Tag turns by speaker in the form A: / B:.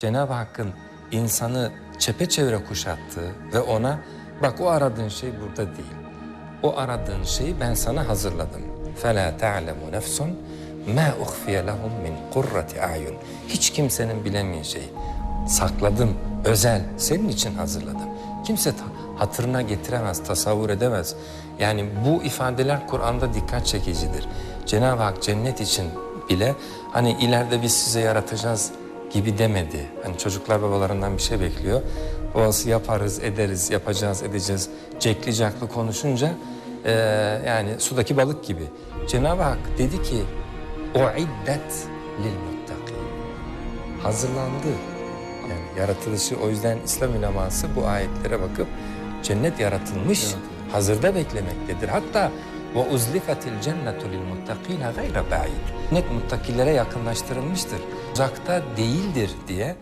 A: Cenab-ı Hakk'ın insanı çepeçevre kuşattığı ve ona bak o aradığın şey burada değil. O aradığın şeyi ben sana hazırladım. فَلَا تَعْلَمُ نَفْسٌ مَا اُخْفِيَ لَهُمْ مِنْ قُرَّةِ اَعْيُنٍ Hiç kimsenin bilemeyeceği, sakladım, özel, senin için hazırladım. Kimse ta- hatırına getiremez, tasavvur edemez. Yani bu ifadeler Kur'an'da dikkat çekicidir. Cenab-ı Hak cennet için bile hani ileride biz size yaratacağız gibi demedi. Hani çocuklar babalarından bir şey bekliyor. Babası yaparız, ederiz, yapacağız, edeceğiz. Cekli caklı konuşunca eee, yani sudaki balık gibi. Cenab-ı Hak dedi ki uiddet lil muttaqin. Hazırlandı. Yani yaratılışı o yüzden İslam uleması bu ayetlere bakıp cennet yaratılmış, hazırda beklemektedir. Hatta ve uzlifetil cennetu lil muttakine gayre ba'id. Cennet muttakilere yakınlaştırılmıştır. Uzakta değildir diye